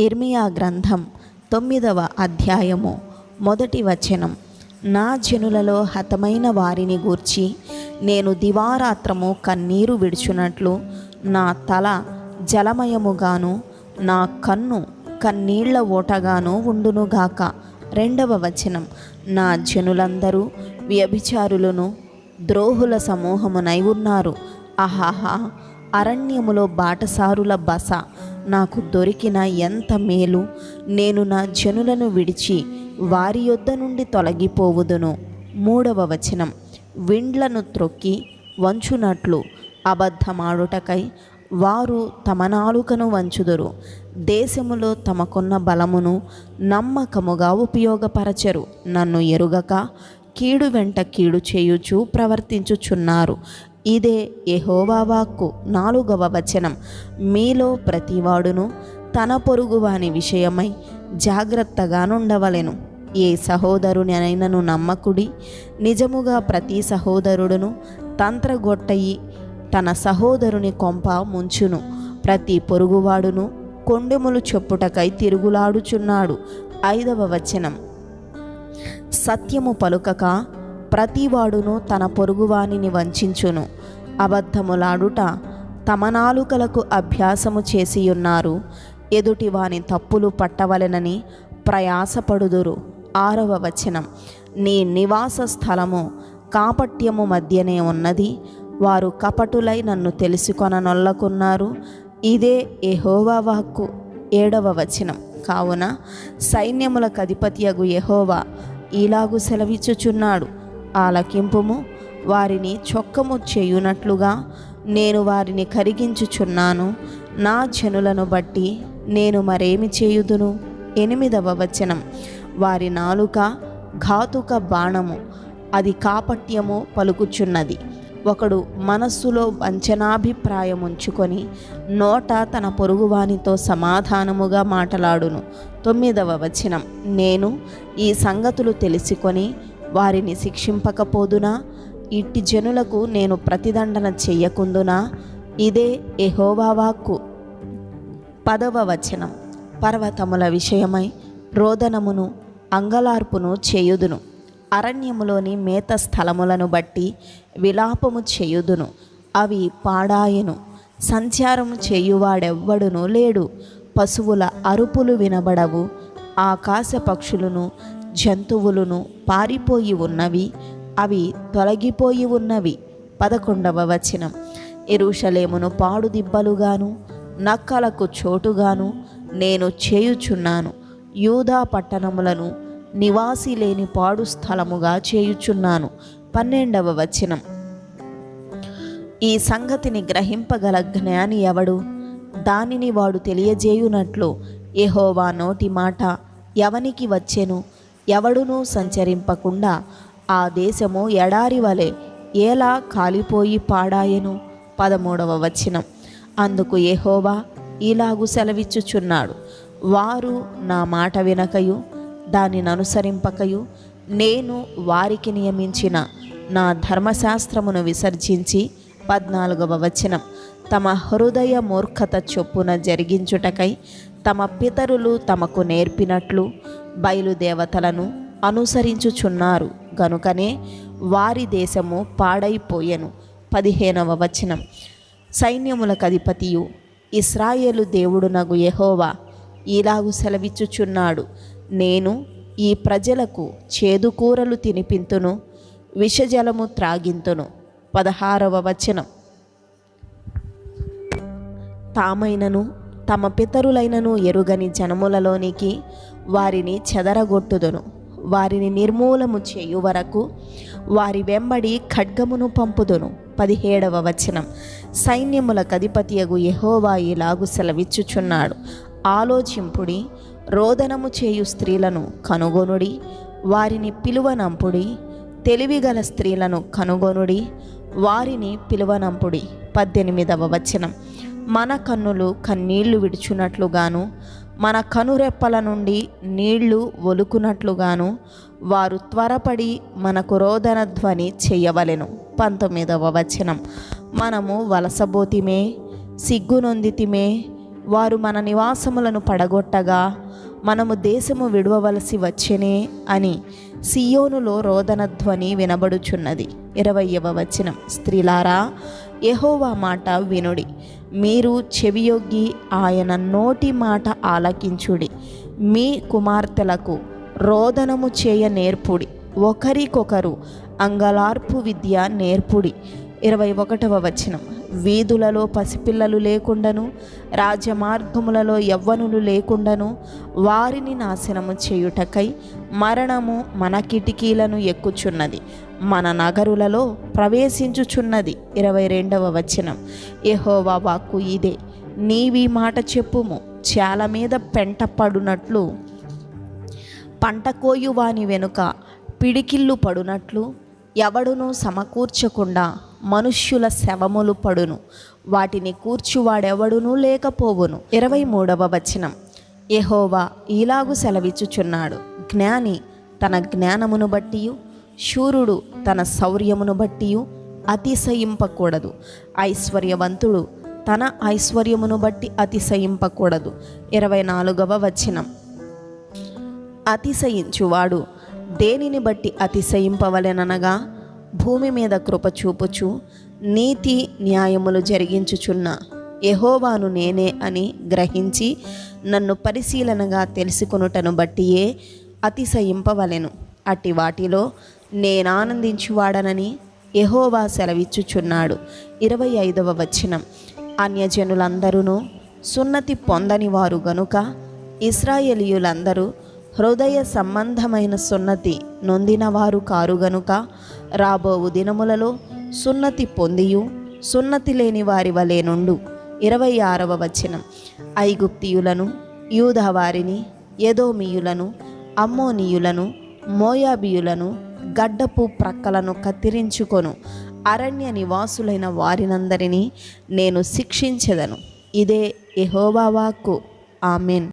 ఇర్మియా గ్రంథం తొమ్మిదవ అధ్యాయము మొదటి వచనం. నా జనులలో హతమైన వారిని గూర్చి నేను దివారాత్రము కన్నీరు విడుచునట్లు నా తల జలమయముగాను నా కన్ను కన్నీళ్ళ ఓటగాను ఉండునుగాక. రెండవ వచనం. నా జనులందరూ వ్యభిచారులను ద్రోహుల సమూహమునై ఉన్నారు. అహాహా! అరణ్యములో బాటసారుల బస నాకు దొరికిన ఎంత మేలు నేను నా జనులను విడిచి వారి యొద్ద నుండి తొలగిపోవుదును. మూడవ వచనం. విండ్లను త్రొక్కి వంచునట్లు అబద్ధమాడుటకై వారు తమ నాలుకను వంచుదురు. దేశములో తమకున్న బలమును నమ్మకముగా ఉపయోగపరచరు. నన్ను ఎరుగక కీడు వెంట కీడు చేయుచు ప్రవర్తించుచున్నారు. ఇదే యెహోవా వాక్కు నాలుగవ వచనం. మీలో ప్రతివాడును తన పొరుగువాని విషయమై జాగ్రత్తగా నుండవలెను. ఏ సహోదరునైనను నమ్మకుడి నిజముగా ప్రతి సహోదరుడును తంత్రగొట్టయి తన సహోదరుని కొంప ముంచును. ప్రతి పొరుగువాడును కొండెములు చెప్పుటకై తిరుగులాడుచున్నాడు. ఐదవ వచనం. సత్యము పలుకక ప్రతివాడును తన పొరుగువానిని వంచించును. అబద్ధములాడుట తమ నాలుకలకు అభ్యాసము చేసియున్నారు. ఎదుటి వాని తప్పులు పట్టవలెనని ప్రయాసపడుదురు. ఆరవ వచనం. నీ నివాస స్థలము కాపట్యము మధ్యనే ఉన్నది. వారు కపటులై నన్ను తెలుసుకొననొల్లకున్నారు. ఇదే ఎహోవా వాక్కు. ఏడవ వచనం. కావున సైన్యములకు అధిపతియగు ఎహోవా ఇలాగు సెలవిచ్చుచున్నాడు. ఆలకింపుము. వారిని చొక్కము చేయునట్లుగా నేను వారిని కరిగించుచున్నాను. నా జనులను బట్టి నేను మరేమి చేయుదును? ఎనిమిదవ వచనం. వారి నాలుక ఘాతుక బాణము అది కాపట్యము పలుకుచున్నది. ఒకడు మనస్సులో వంచనాభిప్రాయం ఉంచుకొని నోట తన పొరుగువానితో సమాధానముగా మాటలాడును. తొమ్మిదవ వచనం. నేను ఈ సంగతులు తెలుసుకొని వారిని శిక్షింపకపోదునా? ఇట్టి జనులకు నేను ప్రతిదండన చెయ్యకుందునా? ఇదే ఎహోవావాక్కు పదవ వచనం. పర్వతముల విషయమై రోదనమును అంగలార్పును చేయుదును. అరణ్యములోని మేత స్థలములను బట్టి విలాపము చేయుదును. అవి పాడాయను. సంచారము చేయువాడెవ్వడును లేడు. పశువుల అరుపులు వినబడవు. ఆకాశ పక్షులను జంతువులను పారిపోయి ఉన్నవి అవి తొలగిపోయి ఉన్నవి. పదకొండవ వచనం. ఎరుషలేమును పాడుదిబ్బలుగాను నక్కలకు చోటుగాను నేను చేయుచున్నాను. యూదా పట్టణములను నివాసి లేని పాడు స్థలముగా చేయుచున్నాను. పన్నెండవ వచనం. ఈ సంగతిని గ్రహింపగల జ్ఞాని ఎవడు? దానిని వాడు తెలియజేయునట్లు ఎహోవా నోటి మాట ఎవనికి వచ్చెను? ఎవడునూ సంచరింపకుండా ఆ దేశము ఎడారి వలె ఎలా కాలిపోయి పాడాయెను? పదమూడవ వచనం. అందుకు ఎహోవా ఇలాగు సెలవిచ్చుచున్నాడు. వారు నా మాట వినకయు దానిని అనుసరింపకయు. నేను వారికి నియమించిన నా ధర్మశాస్త్రమును విసర్జించి పద్నాలుగవ వచనం. తమ హృదయ మూర్ఖత చొప్పున జరిగించుటకై తమ పితరులు తమకు నేర్పినట్లు బయలుదేవతలను అనుసరించుచున్నారు. గనుకనే వారి దేశము పాడైపోయెను. పదిహేనవ వచనం. సైన్యములకు అధిపతియు ఇస్రాయేలు దేవుడునగు యహోవా ఇలాగు సెలవిచ్చుచున్నాడు. నేను ఈ ప్రజలకు చేదుకూరలు తినిపింతును విషజలము త్రాగింతును. పదహారవ వచనం. తామైనను తమ పితరులైనను ఎరుగని జనములలోనికి వారిని చెదరగొట్టుదును. వారిని నిర్మూలము చేయు వరకు వారి వెంబడి ఖడ్గమును పంపుదును. పదిహేడవ వచనం. సైన్యములకు అధిపతియగు యహోవాయి ఇలాగు సెలవిచ్చుచున్నాడు. ఆలోచింపుడి రోదనము చేయు స్త్రీలను కనుగొనుడి వారిని పిలువనంపుడి తెలివిగల స్త్రీలను కనుగొనుడి వారిని పిలువనంపుడి. పద్దెనిమిదవ వచనం. మన కన్నులు కన్నీళ్ళు విడుచున్నట్లుగాను మన కనురెప్పల నుండి నీళ్ళు ఒలుకునట్లుగాను వారు త్వరపడి మనకు రోదన ధ్వని చేయవలెను. పంతొమ్మిదవ వచనం. మనము వలసబోతిమే సిగ్గునొందితిమే వారు మన నివాసములను పడగొట్టగా మనము దేశము విడవవలసి వచ్చెనే అని సియోనులో రోదన ధ్వని వినబడుచున్నది. ఇరవయవ వచనం. స్త్రీలారా యెహోవా మాట వినుడి. మీరు చెవియొగ్గి ఆయన నోటి మాట ఆలకించుడి. మీ కుమార్తెలకు రోదనము చేయ నేర్పుడి. ఒకరికొకరు అంగలార్పు విద్య నేర్పుడి. ఇరవై ఒకటవ వచనం. వీధులలో పసిపిల్లలు లేకుండాను రాజమార్గములలో యవ్వనులు లేకుండాను వారిని నాశనము చేయుటకై మరణము మన కిటికీలను ఎక్కుచున్నది మన నగరులలో ప్రవేశించుచున్నది. ఇరవై రెండవ వచనం. ఎహోవా వాక్కు ఇదే నీవి మాట చెప్పుము చాల మీద పెంట పడునట్లు పంట కోయువాని వెనుక పిడికిళ్ళు పడునట్లు ఎవడునూ సమకూర్చకుండా మనుష్యుల శవములు పడును. వాటిని కూర్చువాడెవడునూ లేకపోవును. ఇరవై మూడవ వచనం. ఎహోవా ఇలాగు సెలవిచ్చుచున్నాడు. జ్ఞాని తన జ్ఞానమును బట్టియు శూరుడు తన శౌర్యమును బట్టియు అతిశయింపకూడదు. ఐశ్వర్యవంతుడు తన ఐశ్వర్యమును బట్టి అతిశయింపకూడదు. ఇరవై నాలుగవ వచనం. అతిశయించువాడు దేనిని బట్టి అతిశయింపవలెననగా భూమి మీద కృప చూపుచు నీతి న్యాయములు జరిగించుచున్న యహోవాను నేనే అని గ్రహించి నన్ను పరిశీలనగా తెలుసుకొనుటను బట్టియే అతిశయింపవలెను. అట్టి వాటిలో నేనానందించువాడనని యహోవా సెలవిచ్చుచున్నాడు. ఇరవై ఐదవ వచనం. అన్యజనులందరూ సున్నతి పొందని వారు గనుక ఇస్రాయేలీయులందరూ హృదయ సంబంధమైన సున్నతి నొందినవారు కారు గనుక రాబోవు దినములలో సున్నతి పొందియు సున్నతి లేని వారి వలె నుండు. ఇరవై ఆరవ వచనం. ఐగుప్తియులను యూదవారిని ఎదోమియులను అమ్మోనియులను మోయాబియులను గడ్డపు ప్రక్కలను కత్తిరించుకొను. అరణ్య నివాసులైన వారినందరినీ నేను శిక్షించెదను. ఇదే యెహోవా వాక్కు. ఆమెన్.